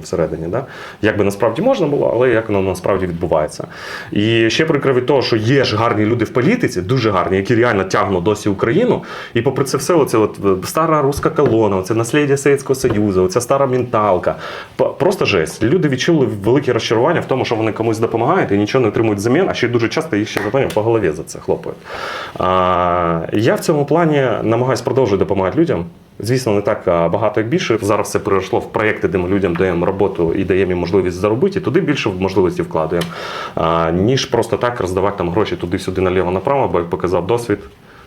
всередині. Да? Як би насправді можна було, але як воно насправді відбувається. І ще прикро від того, що є ж гарні люди в політиці, дуже гарні, які реально тягнуть досі Україну. І попри це все, оце от е, стара руська колона, оце наслідя Совєтського Союзу, оця стара менталка. Просто жесть. Люди відчули велике розчарування в тому, що вони комусь допомагають і нічого не отримують взамін, а ще дуже часто їх ще запевняють, по голові за це хлопають. Я в цьому плані намагаюся продовжувати допомагати людям. Звісно, не так багато, як більше. Зараз це перейшло в проєкти, де ми людям даємо роботу і даємо їм можливість заробити, і туди більше можливості вкладаємо, ніж просто так роздавати там гроші туди-сюди наліво-направо, бо як показав досвід.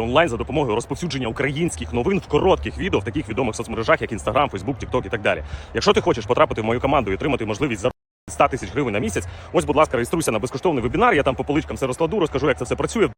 онлайн за допомогою розповсюдження українських новин в коротких відео в таких відомих соцмережах, як Instagram, Facebook, TikTok і так далі. Якщо ти хочеш потрапити в мою команду і отримати можливість за 100 тисяч гривень на місяць, ось, будь ласка, реєструйся на безкоштовний вебінар. Я там по поличкам все розкладу, розкажу, як це все працює.